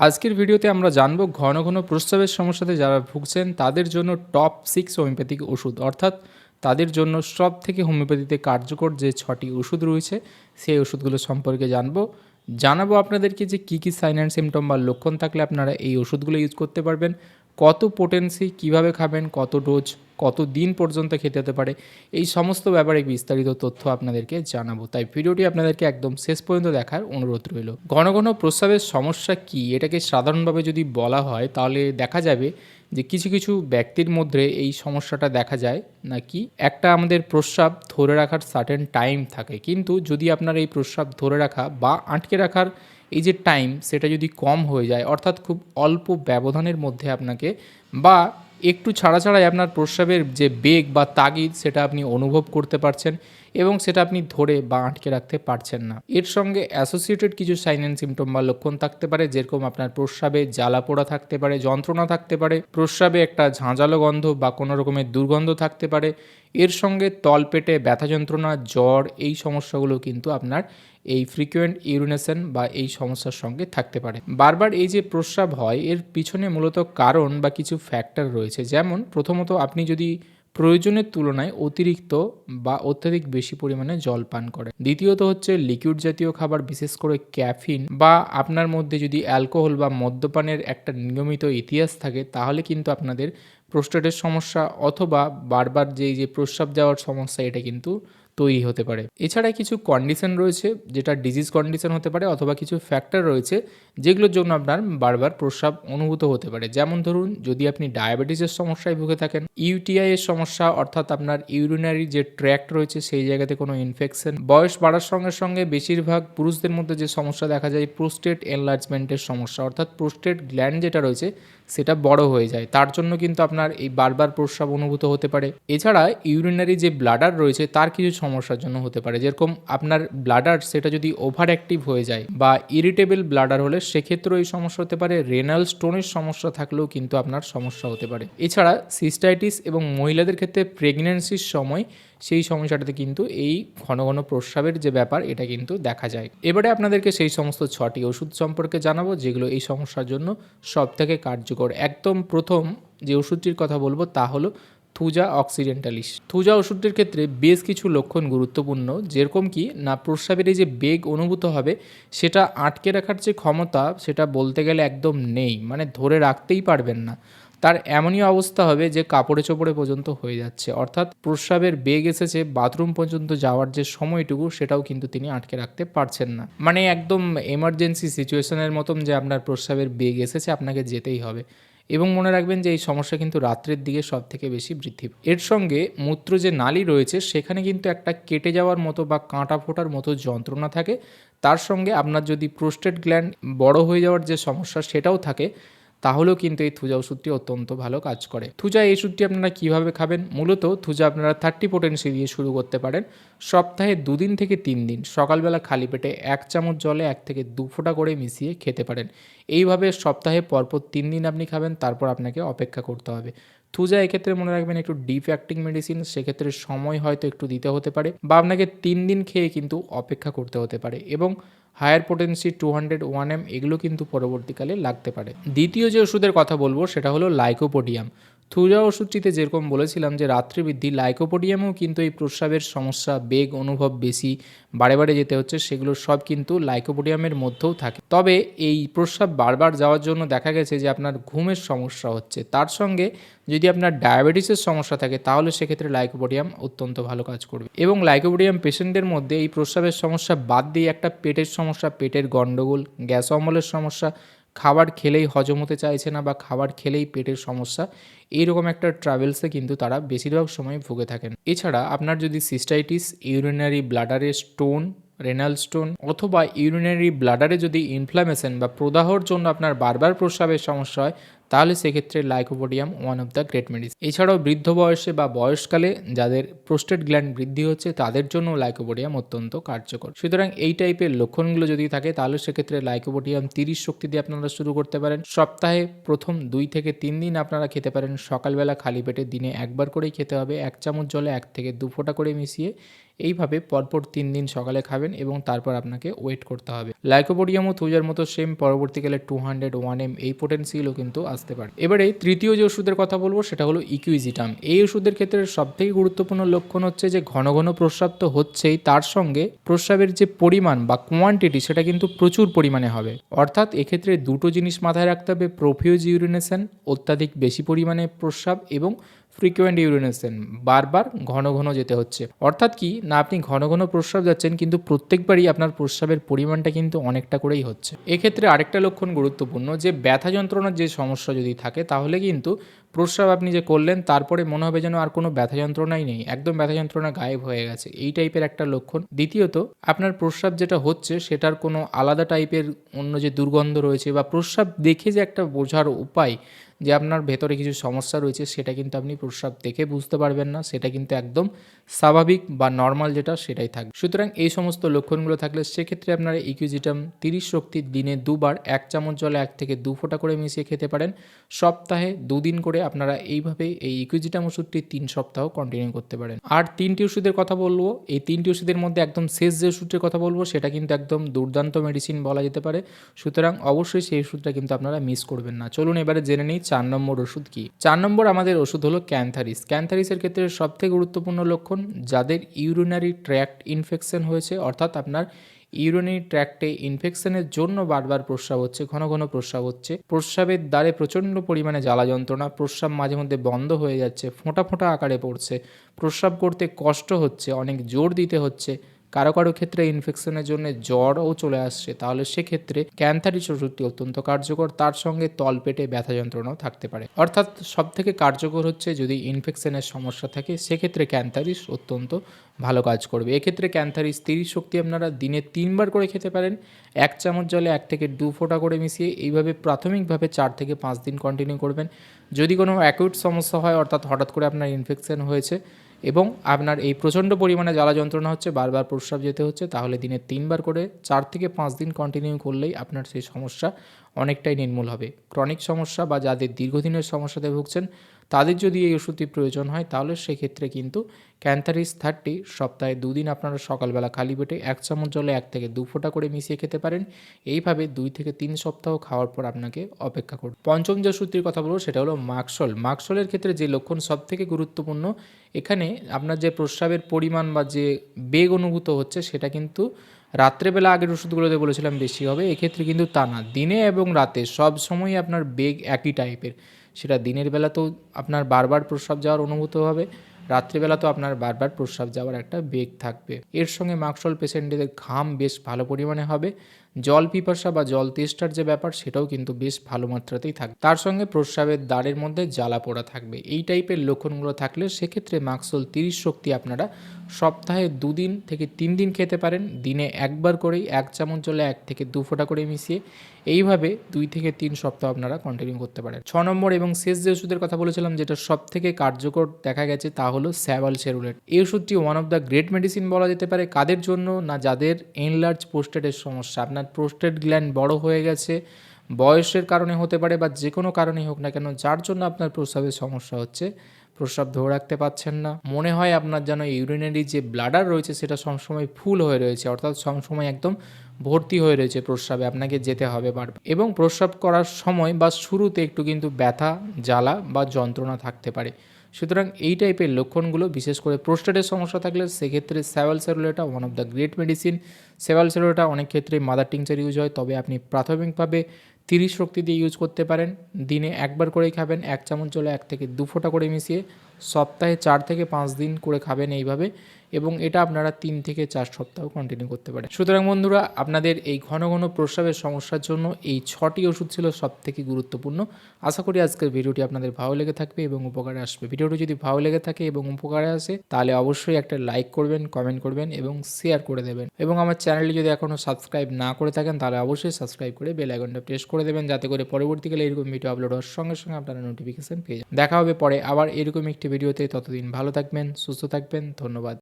আজকের ভিডিওতে আমরা জানব ঘন ঘন প্রস্রাবের সমস্যাতে যারা ভুগছেন, তাদের জন্য টপ সিক্স হোমিওপ্যাথিক ওষুধ। অর্থাৎ তাদের জন্য সব থেকে হোমিওপ্যাথিতে কার্যকর যে ছটি ওষুধ রয়েছে, সেই ওষুধগুলো সম্পর্কে জানব। জানাব আপনাদেরকে যে কী কী সাইন অ্যান্ড সিমটম বা লক্ষণ থাকলে আপনারা এই ওষুধগুলো ইউজ করতে পারবেন। কত পোটেন্সি কীভাবে খাবেন, কত ডোজ কত দিন পর্যন্ত খেতে হতে পারে, এই সমস্ত ব্যাপারে বিস্তারিত তথ্য আপনাদেরকে জানাব। তাই ভিডিওটি আপনাদেরকে একদম শেষ পর্যন্ত দেখার অনুরোধ রইল। ঘন ঘন প্রস্রাবের সমস্যা কি, এটাকে সাধারণভাবে যদি বলা হয়, তাহলে দেখা যাবে যে কিছু কিছু ব্যক্তির মধ্যে এই সমস্যাটা দেখা যায় নাকি। একটা আমাদের প্রস্রাব ধরে রাখার সার্টেন টাইম থাকে, কিন্তু যদি আপনার এই প্রস্রাব ধরে রাখা বা আটকে রাখার এই যে টাইম সেটা যদি কম হয়ে যায়, অর্থাৎ খুব অল্প ব্যবধানের মধ্যে আপনাকে বা একটু ছাড়া ছাড়াই আপনার প্রস্রাবের যে বেগ বা তাগিদ সেটা আপনি অনুভব করতে পারছেন এবং সেটা আপনি ধরে বা আটকে রাখতে পারছেন না। এর সঙ্গে অ্যাসোসিয়েটেড কিছু সাইন অ্যান্ড সিমটম বা লক্ষণ থাকতে পারে, যেরকম আপনার প্রস্রাবে জ্বালা পোড়া থাকতে পারে, যন্ত্রণা থাকতে পারে, প্রস্রাবে একটা ঝাঁঝালো গন্ধ বা কোনো রকমের দুর্গন্ধ থাকতে পারে। এর সঙ্গে তলপেটে ব্যথা যন্ত্রণা, জ্বর, এই সমস্যাগুলো কিন্তু আপনার এই ফ্রিকুয়েন্ট ইউরিনেশন বা এই সমস্যার সঙ্গে থাকতে পারে। বারবার এই যে প্রস্রাব হয়, এর পিছনে মূলত কারণ বা কিছু ফ্যাক্টর রয়েছে। যেমন, প্রথমত আপনি যদি প্রয়োজনের তুলনায় অতিরিক্ত বা অত্যাধিক বেশি পরিমাণে জল পান করে দ্বিতীয়ত হচ্ছে লিকুইড জাতীয় খাবার, বিশেষ করে ক্যাফিন বা আপনার মধ্যে যদি অ্যালকোহল বা মদ্যপানের একটা নিয়মিত ইতিহাস থাকে, তাহলে কিন্তু আপনাদের প্রোস্টেটের সমস্যা অথবা বারবার যে যে প্রস্রাব যাওয়ার সমস্যা, এটা কিন্তু তৈরি হতে পারে। এছাড়া কিছু কন্ডিশন রয়েছে, যেটা ডিজিজ কন্ডিশন হতে পারে অথবা কিছু ফ্যাক্টর রয়েছে, যেগুলোর জন্য আপনার বারবার প্রস্রাব অনুভূত হতে পারে। যেমন ধরুন, যদি আপনি ডায়াবেটিসের সমস্যায় ভুগে থাকেন ইউটিআই এর সমস্যা, অর্থাৎ আপনার ইউরিনারি যে ট্র্যাক্ট রয়েছে, সেই জায়গাতে কোনো ইনফেকশন বয়স বাড়ার সঙ্গে সঙ্গে বেশিরভাগ পুরুষদের মধ্যে যে সমস্যা দেখা যায় প্রোস্টেট এনলার্জমেন্টের সমস্যা, অর্থাৎ প্রোস্টেট গ্ল্যান্ড যেটা রয়েছে সেটা বড় হয়ে যায়। তার জন্য কিন্তু আপনার এই বারবার প্রস্রাব অনুভূত হতে পারে। এছাড়া ইউরিনারি যে ব্লাডার রয়েছে, তার কিছু সমস্যার জন্য হতে পারে। যেরকম আপনার ব্লাডার সেটা যদি ওভার অ্যাক্টিভ হয়ে যায় বা ইরিটেবল ব্লাডার হলে, সেক্ষেত্রেও এই সমস্যা হতে পারে। রেনাল স্টোনের সমস্যা থাকলেও কিন্তু আপনার সমস্যা হতে পারে। এছাড়া সিস্টাইটিস এবং মহিলাদের ক্ষেত্রে প্রেগনেন্সির সময় সেই সমস্যাটাতে কিন্তু এই ঘন ঘন প্রস্রাবের যে ব্যাপার, এটা কিন্তু দেখা যায়। এবারে আপনাদেরকে সেই সমস্ত ছটি ওষুধ সম্পর্কে জানাব, যেগুলো এই সমস্যার জন্য সব থেকে কার্যকর। একদম প্রথম যে ওষুধটির কথা বলব, তা হলো থুজা অক্সিডেন্টালিস। থুজা ওষুধটির ক্ষেত্রে বেশ কিছু লক্ষণ গুরুত্বপূর্ণ। যেরকম কি, না প্রস্রাবের এই যে বেগ অনুভূত হবে, সেটা আটকে রাখার যে ক্ষমতা, সেটা বলতে গেলে একদম নেই। মানে ধরে রাখতেই পারবেন না। তার এমনই অবস্থা হবে যে কাপড়ে চোপড়ে পর্যন্ত হয়ে যাচ্ছে। অর্থাৎ প্রস্রাবের বেগ এসেছে, বাথরুম পর্যন্ত যাওয়ার যে সময়টুকু, সেটাও কিন্তু তিনি আটকে রাখতে পারছেন না। মানে একদম এমার্জেন্সি সিচুয়েশনের মতন যে আপনার প্রস্রাবের বেগ এসেছে, আপনাকে যেতেই হবে। এবং মনে রাখবেন যে এই সমস্যা কিন্তু রাত্রের দিকে সব থেকে বেশি বৃদ্ধি। এর সঙ্গে মূত্র যে নালী রয়েছে, সেখানে কিন্তু একটা কেটে যাওয়ার মতো বা কাঁটা ফোটার মতো যন্ত্রণা থাকে। তার সঙ্গে আপনার যদি প্রোস্টেট গ্ল্যান্ড বড় হয়ে যাওয়ার যে সমস্যা, সেটাও থাকে। তাহলেও কিন্তু এই থুজা ওষুধটি অত্যন্ত ভালো কাজ করে। থুজা এই ওষুধটি আপনারা কীভাবে খাবেন? মূলত থুজা আপনারা থার্টি পোটেন্সি দিয়ে শুরু করতে পারেন। সপ্তাহে দুদিন থেকে তিন দিন, সকালবেলা খালি পেটে এক চামচ জলে এক থেকে দু ফোঁটা করে মিশিয়ে খেতে পারেন। এইভাবে সপ্তাহে পরপর তিন দিন আপনি খাবেন, তারপর আপনাকে অপেক্ষা করতে হবে। থুজা এক্ষেত্রে মনে রাখবেন একটু ডিপ অ্যাক্টিং মেডিসিন সেক্ষেত্রে সময় হয়তো একটু দিতে হতে পারে বা আপনাকে তিন দিন খেয়ে কিন্তু অপেক্ষা করতে হতে পারে এবং higher potency two hundred one M এগুলো কিন্তু পরবর্তীকালে লাগতে পারে। দ্বিতীয় যে ওষুধের কথা বলব সেটা হলো লাইকোপোডিয়াম থুজা ওষুধটিতে যেরকম বলেছিলাম যে রাত্রিবৃদ্ধি লাইকোপোডিয়ামেও কিন্তু এই প্রস্রাবের সমস্যা, বেগ, অনুভব বেশি, বারে বারে যেতে হচ্ছে, সেগুলো সব কিন্তু লাইকোপোডিয়ামের মধ্যেও থাকে। তবে এই প্রস্রাব বারবার যাওয়ার জন্য দেখা গেছে যে আপনার ঘুমের সমস্যা হচ্ছে। তার সঙ্গে যদি আপনার ডায়াবেটিসের সমস্যা থাকে, তাহলে সেক্ষেত্রে লাইকোপোডিয়াম অত্যন্ত ভালো কাজ করবে। এবং লাইকোপোডিয়াম পেশেন্টদের মধ্যে এই প্রস্রাবের সমস্যা বাদ দিয়ে একটা পেটের সমস্যা, পেটের গণ্ডগোল, গ্যাস অম্বলের সমস্যা খাবার খেলেই হজম হতে চাইছে না বা খাবার খেলেই পেটের সমস্যা এইরকম একটা ট্রাভেলসে কিন্তু তারা বেশিরভাগ সময় ভুগে থাকেন। এছাড়া আপনার যদি সিস্টাইটিস ইউরিনারি ব্লাডারে স্টোন রেনাল স্টোন অথবা ইউরিনারি ব্লাডারে যদি ইনফ্লামেশন বা প্রদাহর জন্য আপনার বারবার প্রস্রাবের সমস্যা হয় তাহলে সেক্ষেত্রে lycopodium one of the great medicine এছাড়াও বৃদ্ধ বয়সে বা বয়সকালে যাদের প্রোস্টেট গ্ল্যান্ড বৃদ্ধি হচ্ছে, তাদের জন্য লাইকোপোডিয়াম অত্যন্ত কার্যকর। সুতরাং এই টাইপের লক্ষণগুলো যদি থাকে, তাহলে সেক্ষেত্রে লাইকোপোডিয়াম তিরিশ শক্তি দিয়ে আপনারা শুরু করতে পারেন। সপ্তাহে প্রথম দুই থেকে তিন দিন আপনারা খেতে পারেন। সকালবেলা খালি পেটে দিনে একবার করেই খেতে হবে। এক চামচ জলে এক থেকে দু ফোঁটা করে মিশিয়ে এইভাবে পরপর তিন দিন সকালে খাবেন এবং তারপর আপনাকে ওয়েট করতে হবে। লাইকোপোডিয়াম ও থুজার মতো সেম পরবর্তীকালে টু হান্ড্রেড ওয়ান এম এই পোটেন্সিয়ালও কিন্তু আসতে পারে। এবারে তৃতীয় যে ওষুধের কথা বলব, সেটা হলো ইকুইজিটাম এই ওষুধের ক্ষেত্রে সবথেকে গুরুত্বপূর্ণ লক্ষণ হচ্ছে যে ঘন ঘন প্রস্রাব তো হচ্ছেই, তার সঙ্গে প্রস্রাবের যে পরিমাণ বা কোয়ান্টিটি সেটা কিন্তু প্রচুর পরিমাণে হবে। অর্থাৎ এক্ষেত্রে দুটো জিনিস মাথায় রাখতে হবে প্রোফিউজ ইউরিনেশন, অত্যাধিক বেশি পরিমাণে প্রস্রাব এবং ফ্রিকুয়েন্ট ইউরিনেশন বারবার ঘন ঘন যেতে হচ্ছে। অর্থাৎ কি? না, আপনি ঘন ঘন প্রস্রাব যাচ্ছেন, কিন্তু প্রত্যেকবারই আপনার প্রস্রাবের পরিমাণটা কিন্তু অনেকটা করেই হচ্ছে। এক্ষেত্রে আরেকটা লক্ষণ গুরুত্বপূর্ণ যে, ব্যথা যন্ত্রণার যে সমস্যা যদি থাকে, তাহলে কিন্তু প্রস্রাব আপনি যে করলেন, তারপরে মনে হবে যেন আর কোনো ব্যথা যন্ত্রণাই নেই। একদম ব্যথা যন্ত্রণা গায়েব হয়ে গেছে। এই টাইপের একটা লক্ষণ। দ্বিতীয়ত, আপনার প্রস্রাব যেটা হচ্ছে, সেটার কোনো আলাদা টাইপের অন্য যে দুর্গন্ধ রয়েছে বা প্রস্রাব দেখে যে একটা বোঝার উপায় যে আপনার ভেতরে কিছু সমস্যা রয়েছে, সেটা কিন্তু আপনি প্রস্রাব দেখে বুঝতে পারবেন না। সেটা কিন্তু একদম স্বাভাবিক বা নর্মাল যেটা সেটাই থাকবে। সুতরাং এই সমস্ত লক্ষণগুলো থাকলে সেক্ষেত্রে আপনারা ইকুইজিটাম তিরিশ শক্তির দিনে দুবার এক চামচ জলে এক থেকে দু ফোঁটা করে মিশিয়ে খেতে পারেন। সপ্তাহে দুদিন করে আপনারা এইভাবে এই ইকুইজিটাম ওষুধটি তিন সপ্তাহ কন্টিনিউ করতে পারেন। আর তিনটি ওষুধের কথা বলব, এই তিনটি ওষুধের মধ্যে একদম শেষ যে ওষুধটির কথা বলব সেটা কিন্তু একদম দুর্দান্ত মেডিসিন বলা যেতে পারে। সুতরাং অবশ্যই সেই ওষুধটা কিন্তু আপনারা মিস করবেন না। চলুন এবারে জেনে নিই চার নম্বর ওষুধ কি? চার নম্বর আমাদের ওষুধ হলো ক্যান্থারিস। ক্যান্থারিসের ক্ষেত্রে সবথেকে গুরুত্বপূর্ণ লক্ষণ যাদের ইউরিনারি ট্র্যাক্ট ইনফেকশন হয়েছে, অর্থাৎ আপনার ইউরিনারি ট্র্যাক্টে ইনফেকশনের জন্য বারবার প্রস্রাব হচ্ছে, ঘন ঘন প্রস্রাব হচ্ছে, প্রস্রাবের দ্বারে প্রচণ্ড পরিমাণে জ্বালা যন্ত্রণা, প্রস্রাব মাঝে মধ্যে বন্ধ হয়ে যাচ্ছে, ফোঁটা ফোঁটা আকারে পড়ছে, প্রস্রাব করতে কষ্ট হচ্ছে, অনেক জোর দিতে হচ্ছে কারও কারও ক্ষেত্রে ইনফেকশনের জন্য জ্বরও চলে আসছে, তাহলে সেক্ষেত্রে ক্যান্থারিস ওষুধটি অত্যন্ত কার্যকর। তার সঙ্গে তলপেটে ব্যথা যন্ত্রণাও থাকতে পারে। অর্থাৎ সব থেকে কার্যকর হচ্ছে যদি ইনফেকশনের সমস্যা থাকে, সেক্ষেত্রে ক্যান্থারিস অত্যন্ত ভালো কাজ করবে। এক্ষেত্রে ক্যান্থারিস তিরিশ শক্তি আপনারা দিনে তিনবার করে খেতে পারেন। এক চামচ জলে এক থেকে দু ফোঁটা করে মিশিয়ে এইভাবে প্রাথমিকভাবে চার থেকে পাঁচ দিন কন্টিনিউ করবেন। যদি কোনো অ্যাকুইট সমস্যা হয়, অর্থাৎ হঠাৎ করে আপনার ইনফেকশন হয়েছে এবং আপনার এই প্রচণ্ড পরিমাণে জ্বালা যন্ত্রণা হচ্ছে, বারবার প্রস্রাব যেতে হচ্ছে, তাহলে দিনে তিনবার করে চার থেকে পাঁচ দিন কন্টিনিউ করলেই আপনার সেই সমস্যা অনেকটাই নির্মূল হবে। ক্রনিক সমস্যা বা যাদের দীর্ঘদিনের সমস্যাতে ভুগছেন তাদের যদি এই ওষুধটি প্রয়োজন হয়, তাহলে সেক্ষেত্রে কিন্তু ক্যান্থারিস থার্টি সপ্তাহে দুদিন আপনারা সকালবেলা খালি পেটে এক চামচ জলে এক থেকে দু ফোঁটা করে মিশিয়ে খেতে পারেন। এইভাবে দুই থেকে তিন সপ্তাহ খাওয়ার পর আপনাকে অপেক্ষা করুন পঞ্চম যে ওষুধটির কথা বলব, সেটা হলো মাকসল মাকসলের ক্ষেত্রে যে লক্ষণ সব থেকে গুরুত্বপূর্ণ, এখানে আপনার যে প্রস্রাবের পরিমাণ বা যে বেগ অনুভূত হচ্ছে, সেটা কিন্তু রাত্রেবেলা আগের ওষুধগুলোতে বলেছিলাম বেশি হবে। এক্ষেত্রে কিন্তু তা না। দিনে এবং রাতে সব সময়ই আপনার বেগ একই টাইপের সেটা দিনের বেলাতেও আপনার বারবার প্রস্রাব যাওয়ার অনুভূত হবে, রাত্রিবেলা তো আপনার বারবার প্রস্রাব যাওয়ার একটা বেগ থাকবে। এর সঙ্গে মাকসল পেশেন্টদের ঘাম বেশ ভালো পরিমাণে হবে জল পিপাসা বা জল তেষ্টার যে ব্যাপার, সেটাও কিন্তু বেশ ভালো মাত্রাতেই থাকবে। তার সঙ্গে প্রস্রাবের দ্বারের মধ্যে জ্বালা পোড়া থাকবে। এই টাইপের লক্ষণগুলো থাকলে সেক্ষেত্রে মাকসল তিরিশ শক্তি আপনারা সপ্তাহে দুদিন থেকে তিন দিন খেতে পারেন। দিনে একবার করেই এক চামচ জলে এক থেকে দু ফোঁটা করে মিশিয়ে এইভাবে দুই থেকে তিন সপ্তাহ আপনারা কন্টিনিউ করতে পারেন। ছ নম্বর এবং শেষ যে ওষুধের কথা বলেছিলাম, যেটা সব থেকে কার্যকর দেখা গেছে, তা হলো স্যাভাল সেরুলেট। এই ওষুধটি one of the great medicine বলা যেতে পারে। কাদের জন্য? না যাদের এনলার্জ পোস্টেটের সমস্যা? আপনার প্রোস্টেট গ্ল্যান্ড বড় হয়ে গেছে, বয়সের কারণে হতে পারে বা যে কোনো কারণেই হোক না কেন, যার জন্য আপনার প্রস্রাবের সমস্যা হচ্ছে, প্রস্রাব ধরে রাখতে পারছেন না। মনে হয় আপনার যেন ইউরিনারি যে ব্লাডার রয়েছে, সেটা সবসময় ফুল হয়ে রয়েছে, অর্থাৎ সবসময় একদম ভর্তি হয়ে রয়েছে প্রস্রাবে, আপনাকে যেতে হবে বারবার। এবং প্রস্রাব করার সময় বা শুরুতে একটু কিন্তু ব্যথা, জ্বালা বা যন্ত্রণা থাকতে পারে। সুতরাং এই টাইপের লক্ষণগুলো, বিশেষ করে প্রোস্টেটের সমস্যা থাকলে সেক্ষেত্রে sabal serrulata one of the great medicine sabal serrulata অনেক ক্ষেত্রে মাদার টিংচার ইউজ হয়, তবে আপনি প্রাথমিকভাবে তিরিশ শক্তি দিয়ে ইউজ করতে পারেন। দিনে একবার করেই খাবেন, এক চামচ জলে এক থেকে দু ফোঁটা করে মিশিয়ে সপ্তাহে চার থেকে পাঁচ দিন করে খাবেন এইভাবে এবং এটা আপনারা তিন থেকে চার সপ্তাহ কন্টিনিউ করতে পারেন। সুতরাং বন্ধুরা, আপনাদের এই ঘন ঘন প্রস্রাবের সমস্যার জন্য এই ছটি ওষুধ ছিল সব থেকে গুরুত্বপূর্ণ। আশা করি আজকের ভিডিওটি আপনাদের ভালো লেগে থাকবে এবং উপকারে আসবে। ভিডিওটি যদি ভালো লেগে থাকে এবং উপকারে আসে, তাহলে অবশ্যই একটা লাইক করবেন কমেন্ট করবেন এবং শেয়ার করে দেবেন। এবং আমার চ্যানেলটি যদি এখনও সাবস্ক্রাইব না করে থাকেন, তাহলে অবশ্যই সাবস্ক্রাইব করে বেল আইকনটা প্রেস করে দেবেন, যাতে করে পরবর্তীকালে এরকম ভিডিও আপলোড হওয়ার সঙ্গে সঙ্গে আপনারা নোটিফিকেশন পেয়ে যান। দেখা হবে পরে আবার এরকম একটি ভিডিওতে ততদিন ভালো থাকবেন সুস্থ থাকবেন ধন্যবাদ।